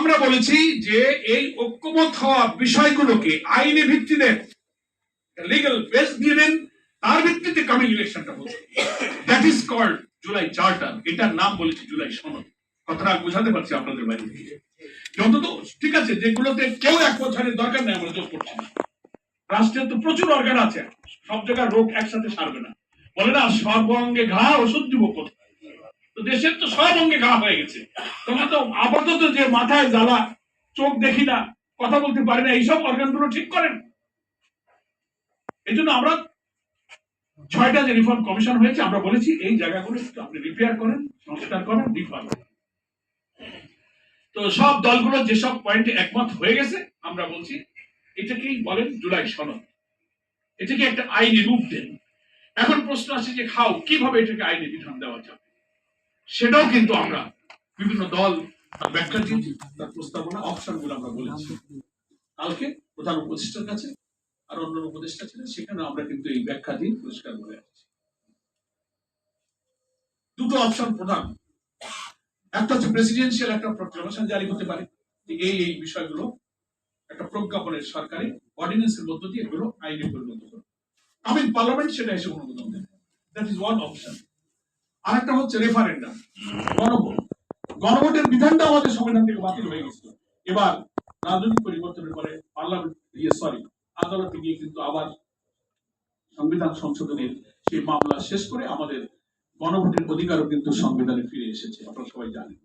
আমরা বলেছি যে এই ঐক্যমত হওয়া বিষয়গুলোকে আইনি ভিত্তিতে লিগ্যাল বেস দিয়ে দেন, তার ভিত্তিতে কামিং ইলেকশনটা হচ্ছে। That is called July charter এটার নাম বলেছি জুলাই সনদ। কথাটা বোঝাতে পারছি আপনাদের বাইরে যত ঠিক আছে, যেগুলোতে কেউ এক বছরের দরকার নেই, আমরা যোগ করছি না। রাষ্ট্রের তো প্রচুর অর্গান আছে। সব জায়গায় রোগ একসাথে সারবে না। বলে না, সর্বঙ্গে ঘা, ওষুধ দিব কোথায়? তো দেশের তো সব অঙ্গে ঘা হয়ে গেছে। তোমরা তো আপাতত যে মাথায় জ্বালা, চোখ দেখি না, কথা বলতে পারি না, এইসব অর্গানগুলো ঠিক করেন। এই জন্য আমরা ছয়টা যে রিফর্ম কমিশন হয়েছে, আমরা বলেছি এই জায়গাগুলো আপনি রিপেয়ার করেন, সংস্কার করেন রিফর্ম তো সব দলগুলো যেসব পয়েন্টে একমত হয়ে গেছে, আমরা বলছি এটাকেই বলেন জুলাই সনদ। এটাকে একটা আইনি রূপ দেন। এখন প্রশ্ন আছে যে, খাও, কীভাবে এটাকে আইনি বিধান দেওয়া যাবে? সেটাও কিন্তু আমরা বিভিন্ন দল তার ব্যাখ্যা দিয়েছি, তার প্রস্তাবনা অপশনগুলো আমরা বলেছি। কালকে প্রধান উপদেষ্টার কাছে আর অন্য উপদেষ্টা ছিলেন সেখানে আমরা কিন্তু এই ব্যাখ্যা দিয়ে পরিষ্কার করে আসছি। দুটো অপশন প্রধান। একটা হচ্ছে প্রেসিডেন্সিয়াল একটা প্রক্লামেশন জারি হতে পারে। এই এই বিষয়গুলো একটা প্রজ্ঞাপনের সরকারি অর্ডিন্যান্সের মধ্য দিয়ে এগুলো আইনে পরিণত করবে আমি পার্লামেন্ট সেটা এসে অনুমোদন দেবে। দ্যাট ইজ ওয়ান অপশন আরেকটা হচ্ছে রেফারেন্ডাম গণভোট। গণভোটের বিধানটা আমাদের সংবিধান থেকে বাতিল হয়ে গেছিল এবার রাজনৈতিক পরিবর্তনের পরে পার্লামেন্ট ইয়ে সরি আদালতে গিয়ে কিন্তু আবার সংবিধান সংশোধনের সেই মামলা শেষ করে আমাদের গণভোটের অধিকারও কিন্তু সংবিধানে ফিরে এসেছে, আপনারা সবাই জানেন।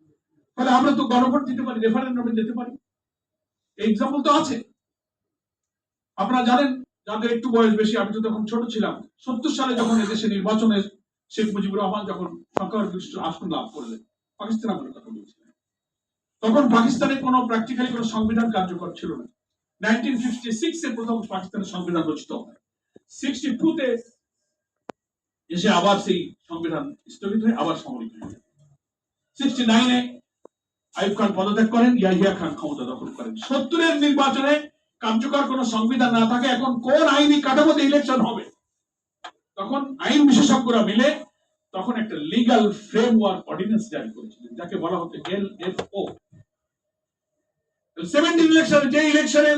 তাহলে আমরা তো গণভোট দিতে পারি রেফারেন্ডামে যেতে পারি। এক্সাম্পল তো আছে। আপনারা জানেন, যাদের একটু বয়স বেশি, আমি তো তখন ছোট ছিলাম, সত্তর সালে যখন এদেশে নির্বাচনে শেখ মুজিবুর রহমান যখন সংখ্যাগরিষ্ঠ আসন লাভ করলেন, পাকিস্তান আমলের কথা বলছিলেন। তখন পাকিস্তানে কোনো প্র্যাকটিক্যালি কোনো সংবিধান কার্যকর ছিল না। নাইনটিন ফিফটি সিক্স এ প্রথম পাকিস্তানের সংবিধান রচিত হয়। সিক্সটি টু তে এসে আবার সেই সংবিধান স্থগিত হয়ে আবার সামরিক হয়ে সিক্সটি নাইনে আইব খান পদত্যাগ করেন, ইয়াহিয়া খান ক্ষমতা দখল করেন। সত্তরের নির্বাচনে কার্যকর কোন সংবিধান না থাকে, এখন কোন আইনি কাঠামোতে ইলেকশন হবে? তখন আইন বিশেষজ্ঞরা মিলে তখন একটা লিগাল ফ্রেমওয়ার্ক অর্ডিন্যান্স জারি করেছিলেন, যাকে বলা হতো এল এফ ও সেভেন্টিন ইলেকশনে যে ইলেকশনে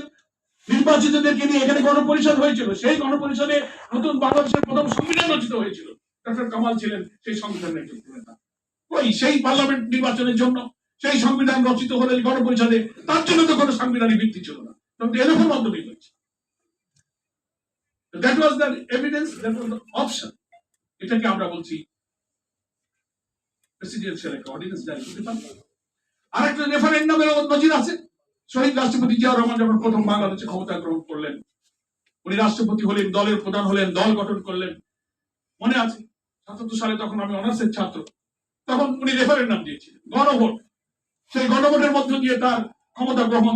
নির্বাচিতদেরকে নিয়ে এখানে গণপরিষদ হয়েছিল, সেই গণপরিষদে নতুন বাংলাদেশের প্রথম সংবিধান রচিত হয়েছিল। ডক্টর কামাল ছিলেন সেই সংবিধানের একজন নেতা ওই সেই পার্লামেন্ট নির্বাচনের জন্য সেই সংবিধান রচিত হলে গণপরিষদে তার জন্য তো কোনো সাংবিধানিক ভিত্তি ছিল না। এরকম মাধ্যমে হয়েছে। That was the evidence that was the option এটাকে আমরা বলছি প্রেসিডেন্সিয়াল একটা অর্ডিন্যান্স জারি করতে পারবে। আরেকটা রেফারেন্ডামের নজির আছে। শহীদ রাষ্ট্রপতি জিয়াউর রহমান যখন প্রথম বাংলাদেশে ক্ষমতা গ্রহণ করলেন, উনি রাষ্ট্রপতি হলেন, দলের প্রধান হলেন, দল গঠন করলেন। মনে আছে? সাতাত্তর সালে তখন আমি অনার্সের ছাত্র। তখন উনি রেফারেন্ডাম দিয়েছিলেন, গণভোট। সেই গণভোটের মধ্য দিয়ে তার ক্ষমতা গ্রহণ,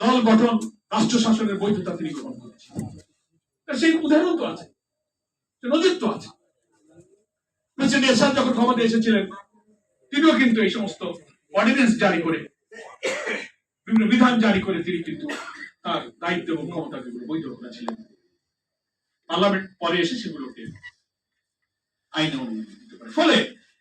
দল গঠন, রাষ্ট্র শাসনের বৈধতা তিনি গ্রহণ করেছেন তা সেই উদাহরণ তো আছে। নজির তো আছে। প্রেসিডেন্ট যখন ক্ষমতা এসেছিলেন, তিনিও কিন্তু এই সমস্ত অর্ডিনেন্স জারি করে, বিভিন্ন বিধান জারি করে তিনি কিন্তু তার দায়িত্ব এবং ক্ষমতাকে বৈধ করেছিলেন পার্লামেন্ট পরে এসে সেগুলোকে আইনে অনুমোদন ফলে